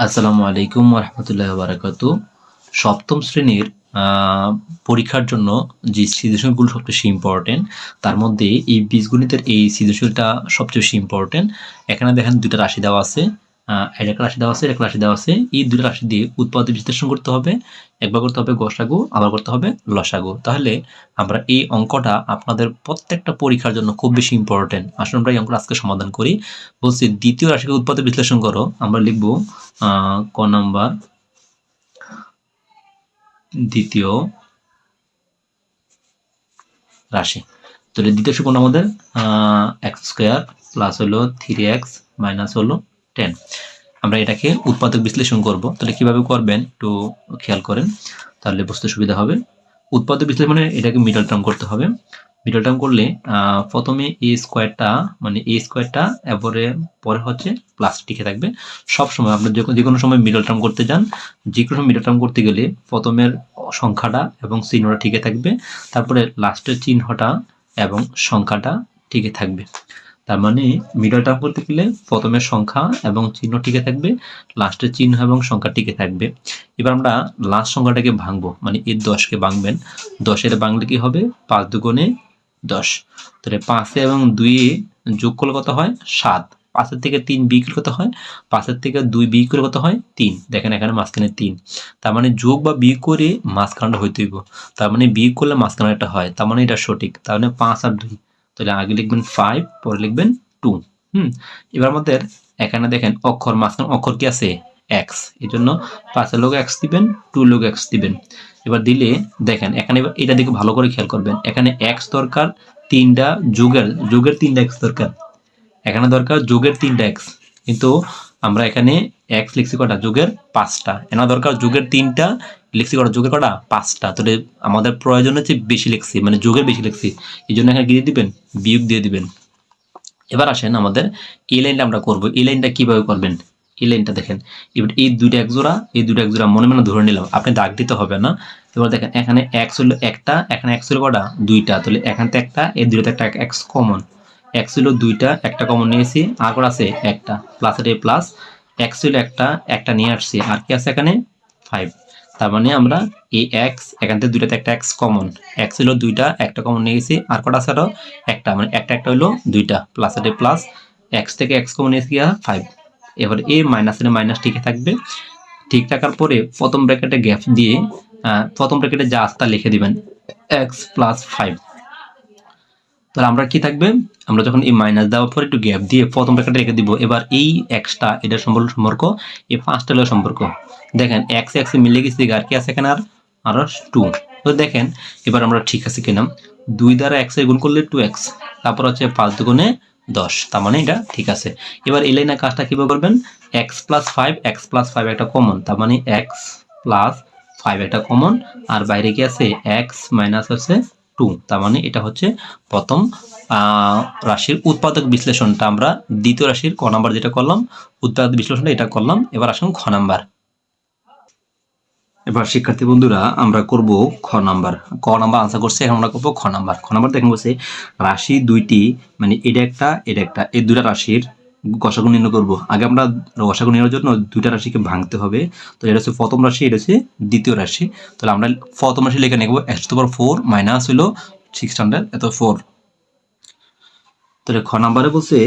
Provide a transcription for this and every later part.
আসসালামু আলাইকুম রহমতুল্লাহ বারাকাতু সপ্তম শ্রেণির পরীক্ষার জন্য যে সৃজনশীলগুলো সবচেয়ে বেশি ইম্পর্টেন্ট তার মধ্যে এই বীজগণিতের এই সৃজনশীলটা সবচেয়ে বেশি ইম্পর্টেন্ট এখানে দেখেন দুইটা রাশি দেওয়া আছে। এটা রাশি দেওয়া আছে এটা রাশি দেওয়া আছে। এই দুটো রাশি দিয়ে উৎপাদ্য বিশ্লেষণ করতে হবে, একবার করতে হবে গসাগু, আবার করতে হবে লসাগু। তাহলে আমরা এই অঙ্কটা আপনাদের প্রত্যেকটা পরীক্ষার জন্য খুব বেশি ইম্পর্টেন্ট আসলে আমরা এই অঙ্কটা আজকে সমাধান করি। বলছি, দ্বিতীয় রাশিকে উৎপাদ্য বিশ্লেষণ করো। আমরা লিখব ক নাম্বার? দ্বিতীয় রাশি। তাহলে দ্বিতীয় কোনটা আমাদের? এক্স স্কোয়ার প্লাস হলো থ্রি এক্স মাইনাস হলো টেন আমরা এটাকে উৎপাদক বিশ্লেষণ করব। তাহলে কীভাবে করবেন একটু খেয়াল করেন। তাহলে বুঝতে সুবিধা হবে। উৎপাদক বিশ্লেষণ মানে এটাকে মিডল টার্ম করতে হবে। মিডল টার্ম করলে প্রথমে এ স্কোয়ারটা মানে এ স্কোয়ারটা এরপরে, পরে হচ্ছে প্লাস টিকে থাকবে। সব সময় আপনি যে কোনো সময় মিডল টার্ম করতে যান যে কোনো মিডল টার্ম করতে গেলে প্রথমের সংখ্যাটা এবং চিহ্নটা ঠিকই থাকবে। তারপরে লাস্টের চিহ্নটা এবং সংখ্যাটা ঠিকই থাকবে। তার মানে মিডল টার্ম করতে গেলে প্রথমে সংখ্যা এবং চিহ্ন টিকে থাকবে লাস্টের চিহ্ন এবং সংখ্যা টিকে থাকবে। এবার আমরা লাস্ট সংখ্যাটাকে ভাঙবো মানে এর দশকে ভাঙবেন। দশের ভাঙলে কি হবে? পাঁচ দুগুণে দশ। তাহলে পাঁচে এবং দুইয়ে যোগ করলে কত হয়? সাত। পাঁচের থেকে তিন বিয়োগ করলে কত হয়? পাঁচের থেকে দুই বিয়োগ করে কত হয়? তিন। দেখেন এখানে মাঝখানে তিন। তার মানে যোগ বা বিয়োগ করে মাঝখানটা হইতে হইব। তার মানে বিয়োগ করলে মাঝখানে একটা হয়। তার মানে এটা সঠিক। তার মানে পাঁচ আর দুই। তাহলে আগে লিখবেন ফাইভ পরে লিখবেন টু হুম? এবার আমাদের এখানে দেখেন অক্ষর, মাঝখানে অক্ষর কি আছে? এক্স এই জন্য পাঁচের লোক এক্স দিবেন টু লোক এক্স দিবেন। এবার দিলে দেখেন, এখানে এটা দেখে ভালো করে খেয়াল করবেন। এখানে এক্স দরকার, তিনটা, যুগের যুগের তিনটা এক্স দরকার। এখানে দরকার, যুগের তিনটা এক্স কিন্তু আমরা এখানে এক্স লিখছি কটা যোগের পাঁচটা। এনা দরকার যুগের তিনটা লিখছি কটা যোগের কটা? পাঁচটা। তাহলে আমাদের প্রয়োজন হচ্ছে বেশি লিখছি মানে যুগের বেশি লিখছি এই জন্য এখানে দিয়ে দিবেন? বিয়োগ দিয়ে দিবেন। এবার আসেন আমাদের এই লাইনটা আমরা করব। এই লাইনটা কীভাবে করবেন? এই লাইনটা দেখেন। এবার এই দুইটা এক জোড়া, এই দুইটা এক জোড়া মনে মনে ধরে নিলাম। আপনি দাগ দিতে হবে না। এবার দেখেন, এখানে এক্স হলো একটা, এখানে এক্স হলো কটা? দুইটা। তাহলে এখান থেকে একটা, এই দুইটাতে একটা এক্স কমন এক্স হলো দুইটা, একটা কমন নিয়েছি আর কটা আছে একটা। প্লাস এ প্লাস এক্স হলো একটা একটা নিয়ে আসছি। আর কি আছে এখানে? ফাইভ তার মানে আমরা এই এক্স এখান থেকে দুইটাতে একটা এক্স কমন এক্স হলো দুইটা, একটা কমন নিয়ে গেছি। আর কটা আছে আরও? একটা। মানে একটা একটা হলো দুইটা। প্লাস এ প্লাস এক্স থেকে এক্স কমন নিয়েছি ফাইভ এবার এ মাইনাসের মাইনাস ঠিকই থাকবে। ঠিক থাকার পরে প্রথম ব্র্যাকেটে গ্যাপ দিয়ে প্রথম ব্র্যাকেটে যা আছে তা লিখে দিবেন। এক্স প্লাস ফাইভ তাহলে আমরা কি থাকবে? আমরা যখন এই মাইনাস দেওয়ার পর একটু গ্যাপ দিয়ে প্রথম ব্র্যাকেটে রেখে দিব। এবার এই এক্সটা এটার সম্পর্ক সম্পর্ক, এই পাঁচটা হলো সম্পর্ক। দেখেন এক্স এক্স মিলে গেছে আর কি আছে এখানে? আর আর টু তো দেখেন, এবার আমরা ঠিক আছে কিনা? দুই দ্বারা এক্স গুণ করলে টু এক্স তারপর হচ্ছে পাঁচ দুগুণে দশ। তার মানে এটা ঠিক আছে। এবার এই লাইনের কাজটা কীভাবে করবেন? X plus five x plus five একটা কমন তার মানে এক্স প্লাস ফাইভ একটা কমন আর বাইরে কি আছে? এক্স মাইনাস আছে টু তার মানে এটা হচ্ছে প্রথম রাশির উৎপাদক বিশ্লেষণটা আমরা দ্বিতীয় রাশির ক নাম্বার যেটা করলাম, উৎপাদক বিশ্লেষণটা এটা করলাম, এবার আসুন খ নাম্বার। এবার শিক্ষার্থী বন্ধুরা, আমরা করব খ নাম্বার। ক নাম্বার আনসার করছে, এখন আমরা করব খ নাম্বার। খ নাম্বার দেখেন বলছে, রাশি দুইটি মানে এটা একটা এটা একটা, এই দুইটা রাশির গসাগু নির্ণয় করব। আগে আমরা গসাগু নির্ণয়ের জন্য দুইটা রাশিকে ভাঙতে হবে। তো এটা হচ্ছে প্রথম রাশি, এটা হচ্ছে দ্বিতীয় রাশি। তাহলে আমরা প্রথম রাশি লিখে নেব x to power four minus হলো সিক্স হান্ড্রেড এত ফোর তাহলে খ নাম্বারে বলছে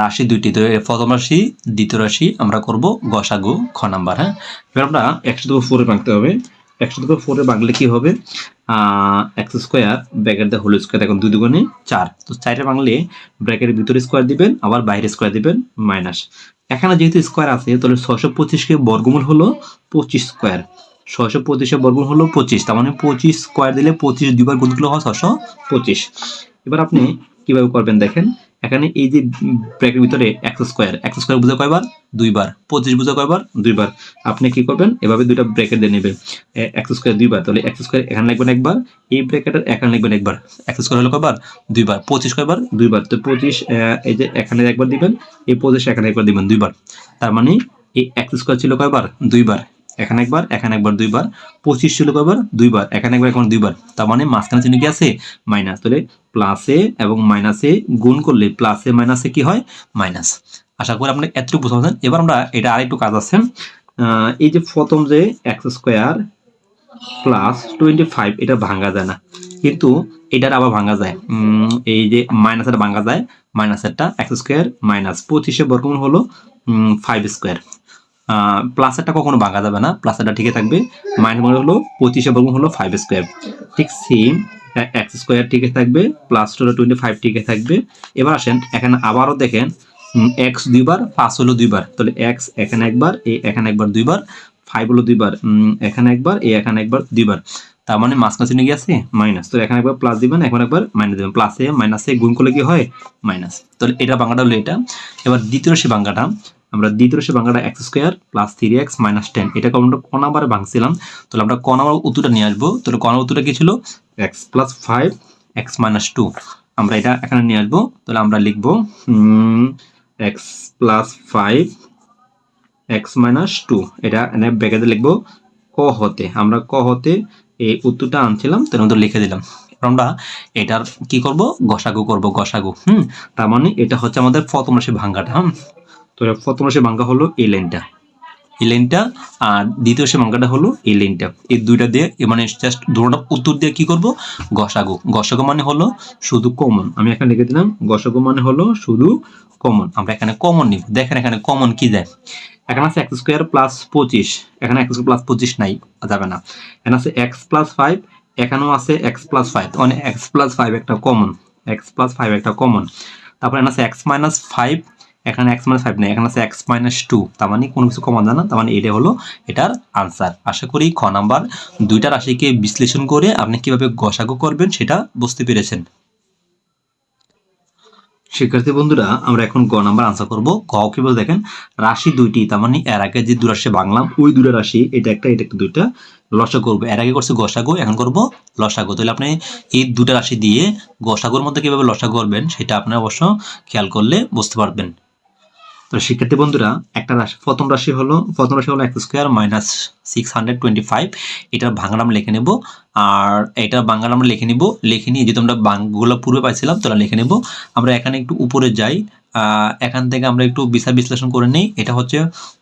রাশি দুইটি। তো প্রথম রাশি, দ্বিতীয় রাশি আমরা করব গসাগু খ নাম্বার হ্যাঁ? এবার আমরা একশো দুপুর ফোরে ভাঙতে হবে। একশো দুপুর ফোরে ভাঙলে কি হবে? X square bracket the whole square এখন দুই দুগুণে চার। তো চারটা ভাঙলে ব্র্যাকেটের ভিতরে স্কোয়ার দিবেন, আবার বাইরে স্কোয়ার দিবেন মাইনাস এখানে যেহেতু স্কোয়ার আছে, তাহলে ছশো পঁচিশকে বর্গমূল হলো পঁচিশ স্কোয়ার ছশো পঁচিশে বর্গমূল হলো পঁচিশ, তার মানে পঁচিশ স্কোয়ার দিলে পঁচিশ দুবার গুণ করলে হয় ছশো পঁচিশ। এবার আপনি কীভাবে করবেন দেখেন? এখানে এই যে ব্র্যাকের ভিতরে এক্স স্কোয়ার এক্স স্কোয়ার বুঝে কয়বার? দুইবার। পঁচিশ বুঝে কয়বার? দুইবার। আপনি কি করবেন? এভাবে দুইটা ব্র্যাকেট দিয়ে নেবেন। এক্স স্কোয়ার দুইবার। তাহলে এক্স স্কোয়ার এখানে লিখবেন একবার। এই ব্র্যাকেটের এখানে লিখবেন একবার। এক্স স্কোয়ার হলো কয়বার? দুইবার। পঁচিশ কয়বার? দুইবার। তো পঁচিশ এই যে এখানে একবার দিবেন, এই পঁচিশ এখানে একবার দিবেন, দুইবার। তার মানে এই এক্স স্কোয়ার ছিল কয়বার? দুইবার। এখানে একবার এখানে একবার, দুইবার। পঁচিশ ছিল কয়বার? দুইবার। এখানে একবার, এখন দুইবার। তার মানে মাঝখানে চিহ্ন কি আছে? মাইনাস। তাহলে প্লাসে এবং মাইনাসে গুণ করলে প্লাসে মাইনাসে কি হয়? মাইনাস আশা করি আপনি এতটুকু বুঝতে পারছেন। এবার আমরা এটা আরেকটু কাজ আছে। এই যে প্রথম যে x square plus twenty five এটা ভাঙা যায় না। কিন্তু এটার আবার ভাঙা যায়। এই যে মাইনাসের ভাঙা যায় মাইনাসেরটা এক্স স্কোয়ার মাইনাস পঁচিশে বর্গমূল হলো ফাইভ স্কোয়ার প্লাসেরটা কখনো ভাঙা যাবে না। প্লাসেরটা ঠিকই থাকবে। মাইনাস হলো পঁচিশে বর্গমূল হলো ফাইভ স্কোয়ার ঠিক সেম এক্স স্কোয়ার ঠিকই থাকবে প্লাস টু টোয়েন্টি ফাইভ ঠিকই থাকবে। এবার আসেন, এখানে আবারও দেখেন এক্স দুইবার পাঁচ হলো দুইবার। তাহলে এক্স এখানে একবার এ এখানে একবার দুইবার ফাইভ হলো দুইবার এখানে একবার এ এখানে একবার দুইবার। তার মানে মাঝখানে চিনে গিয়েছে মাইনাস তো এখানে একবার প্লাস দিবেন, এখন একবার মাইনাস দিবেন। প্লাসে মাইনাসে গুণ করলে কি হয়? মাইনাস তাহলে এটা বাংলাটা হলো এটা। এবার দ্বিতীয় রাশি বাংলাটা আমরা দ্বিতীয় রাশি বাংলাটা x square plus three x minus ten এটাকে আমরা ক ভাঙছিলাম? তাহলে আমরা ক উত্তরটা নিয়ে আসব। তাহলে ক নাম্বার উত্তরটা কি ছিল? X plus five x minus two আমরা এটা এখানে নিয়ে আসব। তাহলে আমরা লিখব x plus five x minus two এটা এনে ব্যাকেটে লিখব, ক হতে। আমরা ক হতে এই উত্তরটা আনছিলাম তার মধ্যে লিখে দিলাম। আমরা এটার কি করব? গসাগু করব, গসাগু। হুম, তার মানে এটা হচ্ছে আমাদের প্রথম রাশি ভাঙ্গাটা, হুম। তো প্রথম রাশি ভাঙ্গা হলো এই লাইনটা। এই লাইনটা আর দ্বিতীয় রাশি ভাঙ্গাটা হলো এই লাইনটা। এই দুইটা দিয়ে মানে জাস্ট দুটোটা উত্তর দিয়ে কি করব? গসাগু। গসাগু মানে হলো শুধু কমন আমি এখানে লিখে দিলাম, গসাগু মানে হলো শুধু কমন আমরা এখানে কমন নিব। দেখেন এখানে কমন কি দেয়? এখানে আছে এক্স স্কোয়ার প্লাস পঁচিশ। এখানে এক্স প্লাস পঁচিশ নাই যাবে না। এখানে আছে এক্স প্লাস ফাইভ এখানেও আছে এক্স প্লাস ফাইভ মানে এক্স প্লাস ফাইভ একটা কমন এক্স প্লাস ফাইভ একটা কমন তারপরে এখানে আছে এক্স মাইনাস ফাইভ এখানে এক্স মাইনাস ফাইভ নেই, এখানে আছে এক্স মাইনাস টু তার মানে কোনো কিছু কমন যায় না তার মানে এটা হলো এটার আনসার আশা করি খ নাম্বার দুইটা রাশিকে বিশ্লেষণ করে আপনি কীভাবে গসাগো করবেন সেটা বুঝতে পেরেছেন। শিক্ষার্থী বন্ধুরা, আমরা এখন গ নাম্বার আনসার করব। গ কি বলে দেখেন? রাশি দুইটি, তার মানে এর আগে যে দুরাশি বাংলাম ওই দুটা রাশি, এটা একটা এটা একটা দুইটা লসা করব। এর আগে করছে গসাগো, এখন করব লসাগো। তাহলে আপনি এই দুটা রাশি দিয়ে গসাগোর মধ্যে কীভাবে লসাগু করবেন, সেটা আপনার অবশ্য খেয়াল করলে বুঝতে পারবেন। তো শিক্ষার্থী বন্ধুরা, একটা রাশি, প্রথম রাশি হলো, প্রথম রাশি হলো x square minus six hundred twenty five. এটার ভাঙা নাম লিখে নেব। আর এটা বাংলা আমরা লিখে নিব, লিখে নিয়ে যেহেতু আমরা বাংগুলো পূর্বে পাইছিলাম, তাহলে লিখে নেব। আমরা এখানে একটু উপরে যাই। এখান থেকে আমরা একটু বিচার বিশ্লেষণ করে নিই। এটা হচ্ছে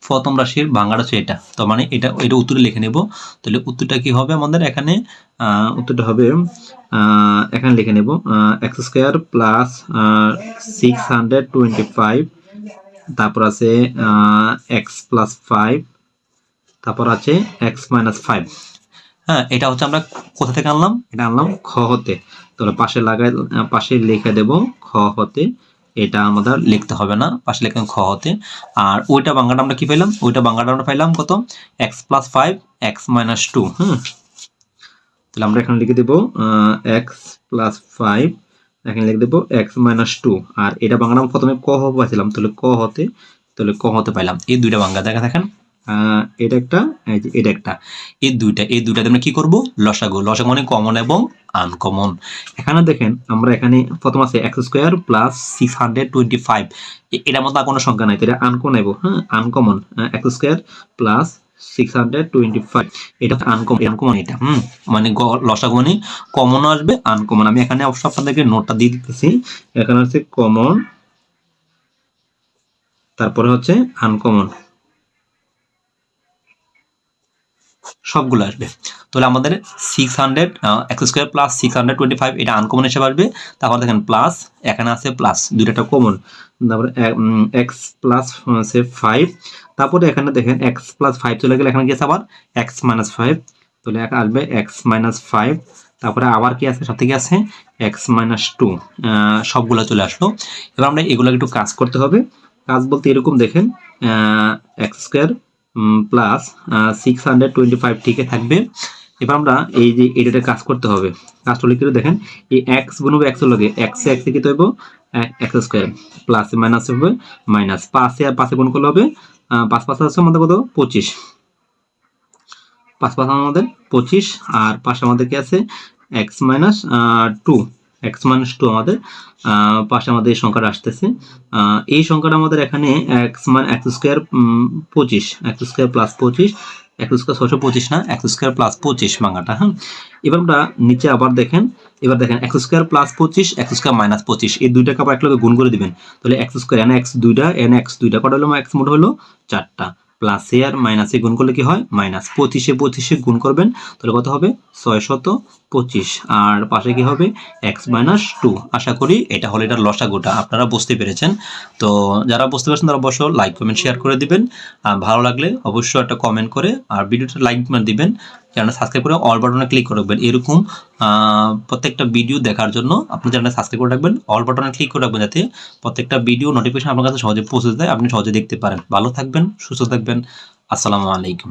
প্রথম রাশির বাংলাটা হচ্ছে এটা। তো মানে এটা এটা উত্তরে লিখে নেব। তাহলে উত্তরটা কি হবে আমাদের এখানে? উত্তরটা হবে এখানে লিখে নেব x square plus six hundred twenty five. তারপর আছে এক্স প্লাস ফাইভ তারপর আছে এক্স মাইনাস ফাইভ হ্যাঁ এটা হচ্ছে আমরা কোথা থেকে আনলাম? এটা আনলাম খ হতে। তাহলে পাশে লাগাই পাশে লিখে দেব খ হতে। এটা আমাদের লিখতে হবে না পাশে লিখলাম খ হতে। আর ওইটা বাংলাটা আমরা কি পেলাম ওইটা বাংলাটা আমরা পাইলাম কত? X plus five x minus two হ্যাঁ তাহলে আমরা এখানে লিখে দেবো এক্স প্লাস ফাইভ এখানে লিখে দেবো এক্স মাইনাস টু আর এটা বাংলা প্রথমে ক হ পাইছিলাম, তাহলে ক হতে, তাহলে ক হতে পাইলাম। এই দুইটা বাংলা দেখা দেখেন। এটা একটা এটা একটা। এই দুইটা, এই দুইটাতে আমরা কি করব? লসাগু। লসাগু মানে কমন এবং আনকমন এখানে দেখেন, আমরা এখানে প্রথম আছে x square plus six hundred twenty five এটার মতো কোনো সংখ্যা নাই তো এটা আনকমন হ্যাঁ uncommon x square plus six hundred twenty five এটা আনকমন এটা মানে আসবে আনকমন আমি এখানে দিয়ে দিতেছি। এখানে কমন তারপরে হচ্ছে আনকমন সবগুলো আসবে। তাহলে আমাদের six hundred x square plus six hundred twenty five এটা আনকমন হিসেবে আসবে। তারপর দেখেন প্লাস এখানে আছে প্লাস দুইটা কমন তারপরে এক্স প্লাস আছে ফাইভ তারপরে এখানে দেখেন এক্স প্লাস ফাইভ চলে গেলে এখানে কি আছে আবার? এক্স মাইনাস ফাইভ তাহলে আসবে এক্স মাইনাস ফাইভ তারপরে আবার কি আছে? সাথে কি আছে? এক্স মাইনাস টু সবগুলো চলে আসলো। এবার আমরা এগুলো একটু কাজ করতে হবে। কাজ বলতে এরকম দেখেন x square plus six hundred twenty five ঠিকই থাকবে। এবার আমরা এই যে এটাতে কাজ করতে হবে। কাজটা লিখে দেখেন, এই এক্স গুণবে এক্স লগে এক্স এক্স কি তৈব? এক্স স্কোয়ার প্লাস মাইনাস হবে মাইনাস পাঁচে আর পাঁচে গুণ করলে হবে পাঁচ পাঁচ আছে আমাদের কত? পঁচিশ। পাঁচ পাঁচ আমাদের পঁচিশ, আর পাশে আমাদের কি আছে? X minus two x minus two আমাদের পাশে আমাদের এই সংখ্যাটা আসতেছে। এই সংখ্যাটা আমাদের এখানে এক্স মান এক্স স্কোয়ার পঁচিশ এক্স স্কোয়ার প্লাস পঁচিশ এক্স স্কোয়ার ছয়শো পঁচিশ না এক্স স্কোয়ার প্লাস পঁচিশ মাঙ্গাটা হ্যাঁ? এবার আমরা নিচে আবার দেখেন, এবার দেখেন এক্স স্কোয়ার প্লাস পঁচিশ এক্স স্কোয়ার মাইনাস পঁচিশ, এই দুইটাকে আবার একলগে গুণ করে দিবেন। তাহলে এক্স স্কোয়ার এন এক্স দুইটা এন এক্স দুইটা কটা হলো? এক্স মোট হলো চারটা। প্লাসে আর মাইনাসে গুণ করলে কি হয়? মাইনাস পঁচিশে পঁচিশে গুণ করবেন, তাহলে কত হবে? ছয় শত পঁচিশ। আর পাশে কি হবে? X minus two. আশা করি এটা হলো এটার লসাগুটা। আপনারা বুঝতে পেরেছেন। তো যারা বুঝতে পারছেন তারা অবশ্যই লাইক, কমেন্ট, শেয়ার করে দিবেন। ভালো লাগলে অবশ্যই একটা কমেন্ট করে আর ভিডিওটা লাইক দিবেন। চ্যানেল সাবস্ক্রাইব করে অল বাটনে ক্লিক করে রাখবেন। এরকম প্রত্যেকটা ভিডিও দেখার জন্য আপনি চ্যানেল সাবস্ক্রাইব করে রাখবেন। অল বাটনে ক্লিক করে রাখবেন যাতে প্রত্যেকটা ভিডিও নোটিফিকেশন আপনার কাছে সহজে পৌঁছে যায়। আপনি সহজে দেখতে পারেন। ভালো থাকবেন, সুস্থ থাকবেন। আসসালামু আলাইকুম।